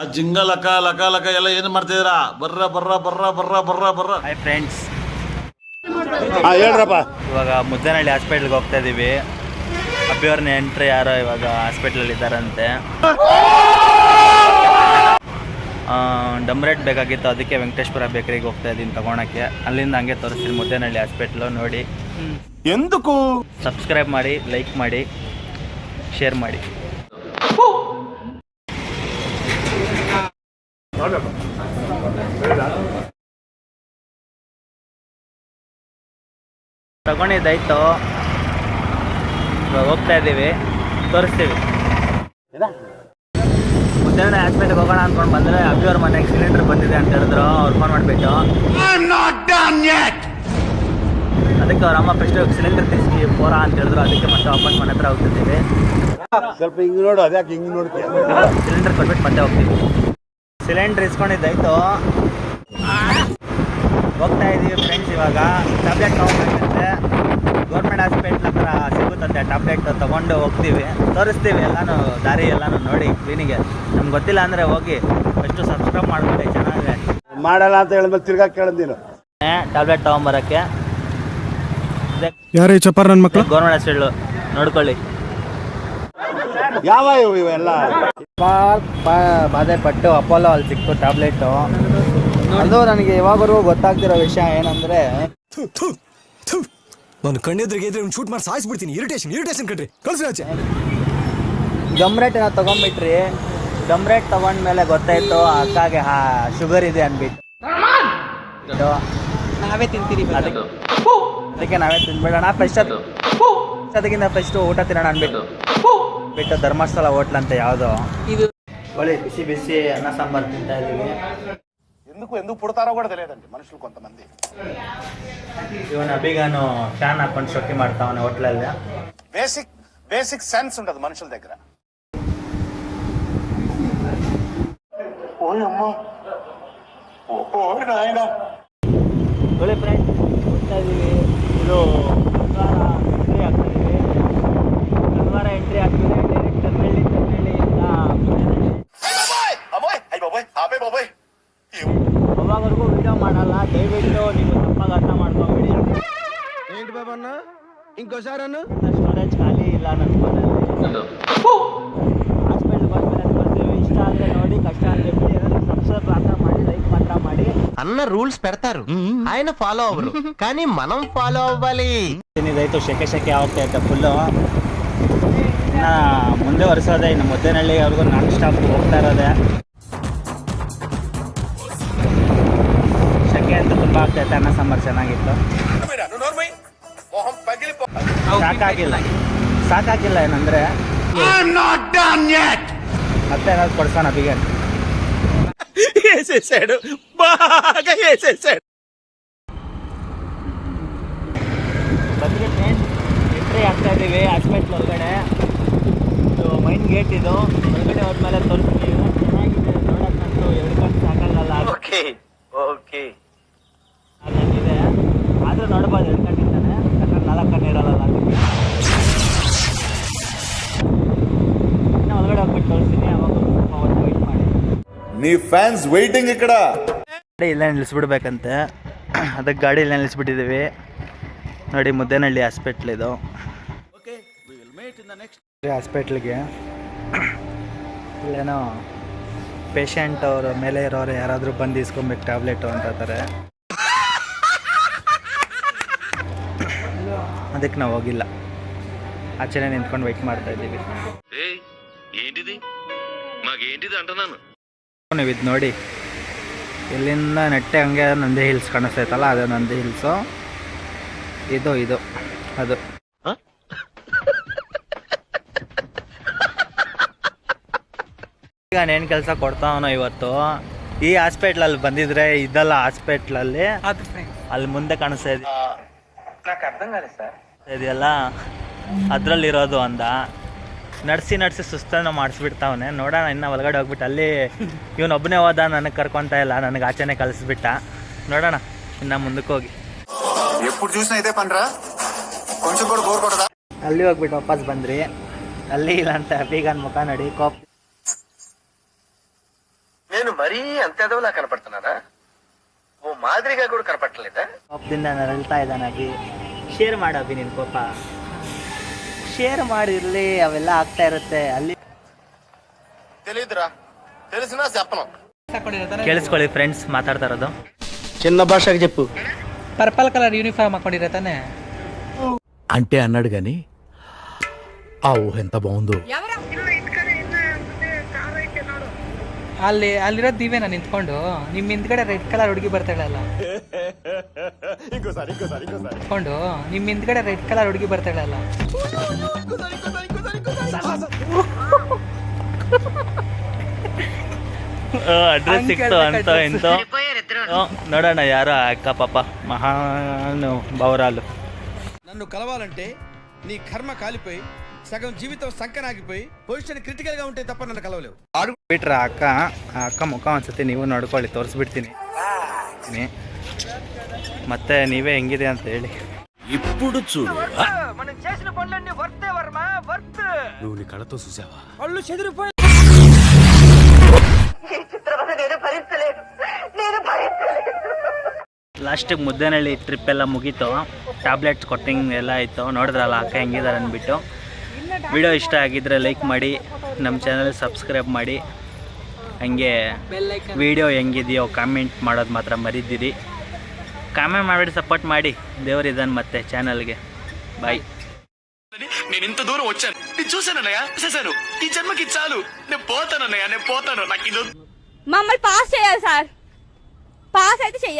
ಆ ಜಿಂಗ ಲಕ ಲಕ ಲಕ ಎಲ್ಲ ಏನು ಮಾಡ್ತಿದ್ದೀರಾ? ಬರ್ರ ಬರ್ರ ಬರ್ರ ಬರ್ರ ಬರ್ರ ಬರ್ರ. ಹಾಯ್ ಫ್ರೆಂಡ್ಸ್ ಹೇಳ್ರಪ್ಪ. ಇವಾಗ ಮುದ್ದೇನಹಳ್ಳಿ ಹಾಸ್ಪಿಟ್ಲ್ಗೆ ಹೋಗ್ತಾ ಇದೀವಿ. ಅಬ್ಬಿಯವ್ರನ್ನ ಎಂಟ್ರಿ ಯಾರೋ ಇವಾಗ ಹಾಸ್ಪಿಟ್ಲಲ್ಲಿ ಇದ್ದಾರಂತೆ. ಡಮ್ರೇಟ್ ಬೇಕಾಗಿತ್ತು ಅದಕ್ಕೆ ವೆಂಕಟೇಶ್ವರ ಬೇಕರಿಗೆ ಹೋಗ್ತಾ ಇದ್ದೀನಿ ತಗೊಳಕ್ಕೆ. ಅಲ್ಲಿಂದ ಹಂಗೆ ತೋರಿಸ್ತೀನಿ ಮುದ್ದೇನಹಳ್ಳಿ ಹಾಸ್ಪಿಟ್ಲು ನೋಡಿ. ಎಂದಕ್ಕೂ? ಸಬ್ಸ್ಕ್ರೈಬ್ ಮಾಡಿ ಲೈಕ್ ಮಾಡಿ ಶೇರ್ ಮಾಡಿ. ತಗೊಂಡಿದ್ದಾಯ್ತು. ಹೋಗ್ತಾ ಇದ್ದೀವಿ ತೋರಿಸ್ತೀವಿ. ಮುದ್ದೇನ ಹಾಸ್ಪಿಟ್ಲಿಗೆ ಹೋಗೋಣ ಅಂದ್ಕೊಂಡು ಬಂದರೆ ಅಭಿಯವ್ರ ಮನೆಗೆ ಸಿಲಿಂಡರ್ ಬಂದಿದೆ ಅಂತ ಹೇಳಿದ್ರು. ಅವ್ರು ಫೋನ್ ಮಾಡಿಬಿಟ್ಟು ಅದಕ್ಕೆ ಅವ್ರ ಅಮ್ಮ ಫಸ್ಟ್ ಸಿಲಿಂಡರ್ ತಿಸ್ಕಿ ಪೋರ ಅಂತ ಹೇಳಿದ್ರು. ಅದಕ್ಕೆ ಮತ್ತೆ ವಾಪಸ್ ಮನೆ ಹತ್ರ ಹೋಗ್ತಿದ್ದೀವಿ. ಸ್ವಲ್ಪ ಹಿಂಗ್ ನೋಡು ಅದ್ಯಾಕೆ ಹಿಂಗ್ ನೋಡ್ತೀವಿ ಸಿಲಿಂಡರ್ ಕೊಟ್ಬಿಟ್ಟು ಮತ್ತೆ ಹೋಗ್ತೀವಿ. ಸಿಲಿಂಡರ್ ಇಸ್ಕೊಂಡಿದ್ದಾಯ್ತು. ಹೋಗ್ತಾ ಇದೀವಿ ಫ್ರೆಂಡ್ಸ್ ಇವಾಗ. ಟ್ಯಾಬ್ಲೆಟ್ ತೊಗೊಂಡ್ಬಂದಿದ್ದೆ ಗೌರ್ಮೆಂಟ್ ಹಾಸ್ಪಿಟ್ಲ್ ಹತ್ರ ಸಿಗುತ್ತಂತೆ ಟ್ಯಾಬ್ಲೆಟ್ ತೊಗೊಂಡು ಹೋಗ್ತೀವಿ. ತೋರಿಸ್ತೀವಿ ಎಲ್ಲಾನು ದಾರಿ ಎಲ್ಲಾನು ನೋಡಿ ಕ್ಲೀನಿಗೆ. ನಮ್ಗೆ ಗೊತ್ತಿಲ್ಲ ಅಂದರೆ ಹೋಗಿ ಫಸ್ಟು ಸಬ್ಸ್ಕ್ರೈಬ್ ಮಾಡ್ಬಿಟ್ಟೆ ಚೆನ್ನಾಗಿದೆ ಮಾಡಲ್ಲ ಅಂತ ಹೇಳಿದ್ಮೇಲೆ ತಿರ್ಗಾ ಕೇಳಿದ್ದೀನಿ ನೀನು. ಟ್ಯಾಬ್ಲೆಟ್ ತೊಗೊಂಬರೋಕ್ಕೆ. ಯಾರು ಚಪ್ಪಾರ ನನ್ನ ಮಕ್ಕಳು ಗೌರ್ಮೆಂಟ್ ಹಾಸ್ಪಿಟ್ಲು ನೋಡ್ಕೊಳ್ಳಿ. ಯಾವ ಇವು ಇವೆಲ್ಲ? ಬಾಧೆ ಪಟ್ಟು ಅಪೋಲೋ ಅಲ್ಲಿ ಸಿಕ್ತು ಟ್ಯಾಬ್ಲೆಟು ಅದು ನನಗೆ ಇವಾಗವರೆಗೂ ಗೊತ್ತಾಗ್ತಿರೋ ವಿಷಯ ಏನಂದ್ರೆ ನಾನು ಕಣ್ಣೆದ್ರಿಗೆ ಇದ್ರೆ ಶೂಟ್ ಮಾಡಿ ಸಾಯಿಸ್ಬಿಡ್ತೀನಿ. ಇರಿಟೇಷನ್ ಇರಿಟೇಷನ್ ಕಟ್ರಿ ಕಳ್ಸಿ ಆಚೆ. ಗಮ್ರೇಟ್ ನಾವು ತೊಗೊಂಬಿಟ್ರಿ ಗಮ್ರೇಟ್ ತೊಗೊಂಡ್ಮೇಲೆ ಗೊತ್ತಾಯ್ತು ಅಕ್ಕಾಗೆ ಹಾ ಶುಗರ್ ಇದೆ ಅಂದ್ಬಿಟ್ಟು ನಾವೇ ತಿಂತೀರಿ ಅದಕ್ಕೆ ನಾವೇ ತಿನ್ಬೇಡಣ ಫಸ್ಟ್ ಅದು ಅದಕ್ಕಿಂತ ಫಸ್ಟ್ ಊಟ ತಿನ್ನೋಣ ಅಂದ್ಬಿಟ್ಟು ಬಿಟ್ಟು ಧರ್ಮಸ್ಥಳ ಹೋಟ್ಲ್ ಅಂತ ಯಾವುದೋ ಇದು ಒಳ್ಳೆ ಬಿಸಿ ಬಿಸಿ ಅನ್ನ ಸಾಂಬಾರು ತಿಂತಾ ಇದೀವಿ ఎందుకు ఎందుకు పుడతారో కూడా తెలియదండి మనుషులు కొంతమంది ಇವನ ಅಭಿಗಾನು ಫ್ಯಾನ್ ಹಾಕೊಂಡು ಶೋಕಿ ಮಾಡ್ತಾವನೆ ಹೋಟ್ಲಲ್ಲಿ బేసిక్ బేసిక్ సెన్స్ ఉండదు మనుషుల దగ్గర ಒಳ್ಳೆ ಫ್ರೆಂಡ್ ಹೋಗ್ತಾ ಇದೀವಿ ಇದು ಶನಿವಾರ ಎಂಟ್ರಿ ಆಗ್ತಾ ಇದೀವಿ ಶನಿವಾರ ಎಂಟ್ರಿ ಆಗ್ತಿದೆ ಡೈರೆಕ್ಟ್ ತರ್ನಳ್ಳಿ ತರ್ನಳ್ಳಿಯಿಂದ ಮುದ್ದೇನಹಳ್ಳಿ. అబ్బాయ్ అయ్యి బాబాయ్ ఆపే బాబాయ్ ಅವಾಗವರೆಗೂ ವಿಡಿಯೋ ಮಾಡಲ್ಲ ದಯವಿಟ್ಟು ನೀವು ತಪ್ಪಾಗಿ ಅರ್ಥ ಮಾಡ್ಕೊಂಬಿಡಿ ఏంటి బాబన్న ఇంకోసారి అన్న ಸ್ಟೋರೇಜ್ ಖಾಲಿ ಇಲ್ಲ అన్న రూల్స్ పెడతారు ఆయన ఫాలో అవ్వరు కానీ మనం ఫాలో అవ్వాలి ಏನಿದಾಯ್ತು ಶೆಕೆ ಶೆಕೆ ಆಗ್ತಾ ಇತ್ತು ಫುಲ್ಲು ಇನ್ನು ಮುಂದೆ ಒರೆಸೋದೆ ಇನ್ನು ಮುದ್ದೇನಹಳ್ಳಿ ಅವ್ರಿಗೂ ನಾನ್ ಸ್ಟಾಪ್ ಹೋಗ್ತಾ ಇರೋದೆ ಶೆಕೆ ಅಂತ ತುಂಬ ಆಗ್ತೈತೆ ಅನ್ನ ಸಾಂಬಾರು ಚೆನ್ನಾಗಿತ್ತು ಸಾಕಾಗಿಲ್ಲ ಸಾಕಾಗಿಲ್ಲ ಏನಂದ್ರೆ ಮತ್ತೆ ಏನಾದ್ರು ಕೊಡ್ಸೋಣ ಬಿಗೆ వేసేసాడు బాగా వేసేసాడు ಬಂದ್ರೆ ಎಂಟ್ರಿ ಆಗ್ತಾ ಇದ್ದೀವಿ ಹಾಸ್ಪಿಟ್ಲ್ ಒಳಗಡೆ ಇದು ಮೈನ್ ಗೇಟ್ ಇದು ಒಳಗಡೆ ಹೋದ್ಮೇಲೆ ತೋರಿಸ್ತೀವಿ ಚೆನ್ನಾಗಿದೆ ನೋಡಕ್ಕಂತೂ ಎರಡು ಕಣ್ಣು ಸಾಕಾಗಲ್ಲ ఓకే ఓకే ಅಲ್ಲಂಗಿದೆ ಆದ್ರೂ ನೋಡ್ಬೋದು ಎರಡು ಕಣ್ಣಿಂದಾನೆ ಯಾಕಂದ್ರೆ ನಾಲ್ಕು ಕಣ್ಣು ಇರಲ್ಲ ಅದಕ್ಕೆ ಇನ್ನು ಒಳಗಡೆ ಹೋಗ್ಬಿಟ್ಟು ತೋರಿಸ್ತೀನಿ ಅವಾಗ నీ ఫ్యాన్స్ వెయిటింగ్ ఇక్కడ ಗಾಡಿ ಇಲ್ಲೇ ನಿಲ್ಲಿಸ್ಬಿಡ್ಬೇಕಂತೆ ಅದಕ್ಕೆ ಗಾಡಿ ಇಲ್ಲೇ ನಿಲ್ಲಿಸ್ಬಿಟ್ಟಿದ್ದೀವಿ ನೋಡಿ ಮುದ್ದೇನಹಳ್ಳಿ ಹಾಸ್ಪಿಟ್ಲ್ ಇದು ಹಾಸ್ಪಿಟ್ಲಿಗೆ ಇಲ್ಲೇನೋ ಪೇಷಂಟ್ ಅವರು ಮೇಲೆ ಇರೋರು ಯಾರಾದರೂ ಬಂದು ಇಸ್ಕೊಬೇಕು ಟ್ಯಾಬ್ಲೆಟು ಅಂತ ಹೇಳ್ತಾರೆ ಅದಕ್ಕೆ ನಾವು ಹೋಗಿಲ್ಲ ಆಚೆನೇ ನಿಂತ್ಕೊಂಡು ವೆಯ್ಟ್ ಮಾಡ್ತಾ ಇದ್ದೀವಿ ఏంటిది మాకేంటిది అంటున్నాను ನೀವು ಇದು ನೋಡಿ. ಇಲ್ಲಿಂದ ನೆಟ್ಟೆ ಹಂಗೆ ನಂದಿ ಹಿಲ್ಸ್ ಕಾಣಿಸ್ತೈತಲ್ಲ ಅದು ನಂದಿ ಹಿಲ್ಸು. ಇದು ಇದು ಅದು. ಈಗ ಏನು ಕೆಲಸ ಕೊಡ್ತಾವನೋ ಇವತ್ತು. ಈ ಹಾಸ್ಪಿಟ್ಲಲ್ಲಿ ಬಂದಿದ್ರೆ ಇದಲ್ಲ ಹಾಸ್ಪಿಟ್ಲಲ್ಲಿ ಅಲ್ಲಿ ಮುಂದೆ ಕಾಣಿಸ್ತಾ ಇದೆ. ಇದೆಯಲ್ಲ? ಅದರಲ್ಲಿರೋದು ಅಂದ ನಡ್ಸಿ ನಡ್ಸಿ ಸುಸ್ತನ ಮಾಡಿಸ್ಬಿಡ್ತಾವನೆ ನೋಡೋಣ ಇನ್ನು ಒಳಗಡೆ ಹೋಗ್ಬಿಟ್ಟು ಅಲ್ಲಿ ಇವನೊಬ್ಬನೇ ಹೋದ ನನಗೆ ಕರ್ಕೊತಾ ಇಲ್ಲ ನನಗೆ ಆಚೆನೆ ಕಳಿಸ್ಬಿಟ್ಟ ನೋಡೋಣ ಇನ್ನು ಮುಂದಕ್ಕೆ ಹೋಗಿ ఎప్పుడు చూసినా ఇదే పనిరా కొంచెం కూడా బోర్ కొట్టదా ಅಲ್ಲಿ ಹೋಗ್ಬಿಟ್ಟು ವಾಪಸ್ ಬಂದ್ರಿ ಅಲ್ಲಿ ಇಲ್ಲ ಅಂತ ಬೀಗನ್ ಮುಖ ನೋಡಿ ಕೋಪ್ నేను మరీ అంత ఎదవలా కనపడుతున్నానా ఓ మాదిరిగా కూడా కనపడలేదా ಕೋಪದಿಂದ ನರಳ್ತಾ ಇದ್ದಾನೆ ಅಭಿ ಶೇರ್ ಮಾಡು ಅಭಿ ನಿನ್ ಕೋಪ ಶೇರ್ ಮಾಡಿರ್ಲಿ ಅವೆಲ್ಲ ಆಗ್ತಾ ಇರುತ್ತೆ ಅಲ್ಲಿ తెలియదురా తెలిసినా చెప్పను ಕೇಳಿಸ್ಕೊಳ್ಳಿ ಫ್ರೆಂಡ್ಸ್ ಮಾತಾಡ್ತಾ ಇರೋದು చిన్న భాషకు చెప్పు పర్పల్ కలర్ యూనిఫామ్ ಹಾಕೊಂಡಿರ ತಾನೆ అంటే అన్నాడు గాని ఆ ఊహ ఎంత బాగుందో ಅಲ್ಲಿ ಅಲ್ಲಿರೋದು ನೀವೇನಾ ನಿಂತ್ಕೊಂಡು ನಿಮ್ ಹಿಂದ್ಗಡೆ ರೆಡ್ ಕಲರ್ ಹುಡುಗಿ ಬರ್ತಾಳಲ್ಲ ನಿಂತ್ಕೊಂಡು ನಿಮ್ ಹಿಂದ್ಗಡೆ ರೆಡ್ ಕಲರ್ ಹುಡುಗಿ ಬರ್ತಾಳಲ್ಲ ಅಡ್ರೆಸ್ ಸಿಕ್ತು ಅಂತ ಎಂತ ನೋಡೋಣ ಯಾರೋ ಅಕ್ಕ ಪಾಪ ಮಹಾನು ಬೌರಾಲು నన్ను కలవాలంటే నీ కర్మ కాలిపోయి సగం జీవితం సంకనాగిపోయి పొజిషన్ క్రిటికల్ గా ఉంటే తప్ప నన్ను కలవలేవు ಬಿಟ್ರ ಅಕ್ಕ ಆ ಅಕ್ಕ ಮುಖ ಒಂದ್ಸತಿ ನೀವು ನೋಡ್ಕೊಳ್ಳಿ ತೋರಿಸ್ಬಿಡ್ತೀನಿ ನಿ- ಮತ್ತೆ ನೀವೇ ಹೆಂಗಿದೆ ಅಂತ ಹೇಳಿ ఇప్పుడు చూడు నువ్వు నీ కళ్ళతో చూసావా ಲಾಸ್ಟಿಗೆ ಮುದ್ದೇನಹಳ್ಳಿ ಟ್ರಿಪ್ ಎಲ್ಲ ಮುಗೀತು ಟ್ಯಾಬ್ಲೆಟ್ಸ್ ಕೊಟ್ಟಿಂಗ್ ಎಲ್ಲ ಆಯಿತು ನೋಡಿದ್ರಲ್ಲ ಅಕ್ಕ ಹೆಂಗಿದ್ದಾರೆ ಅಂದ್ಬಿಟ್ಟು ವಿಡಿಯೋ ಇಷ್ಟ ಆಗಿದ್ರೆ ಲೈಕ್ ಮಾಡಿ ನಮ್ಮ ಚಾನಲ್ ಸಬ್ಸ್ಕ್ರೈಬ್ ಮಾಡಿ ಹಂಗೆ ವಿಡಿಯೋ ಹೆಂಗಿದೆಯೋ ಕಾಮೆಂಟ್ ಮಾಡೋದು ಮಾತ್ರ ಮರಿದಿರಿ ಕಾಮೆಂಟ್ ಮಾಡಿಬಿಟ್ಟು ಸಪೋರ್ಟ್ ಮಾಡಿ ದೇವರಿದ್ದಾನೆ ಮತ್ತೆ ಚಾನಲ್ಗೆ ಬಾಯ್ నేను ఇంత దూరం వచ్చాను నేను చూశానన్నయ్య చూశాను ఈ జన్మకి చాలు నేను పోతానన్నయ్య నేను పోతాను నాకు ఇది మమ్మల్ని పాస్ చేయాలి సార్ పాస్ అయితే చెయ్యాలి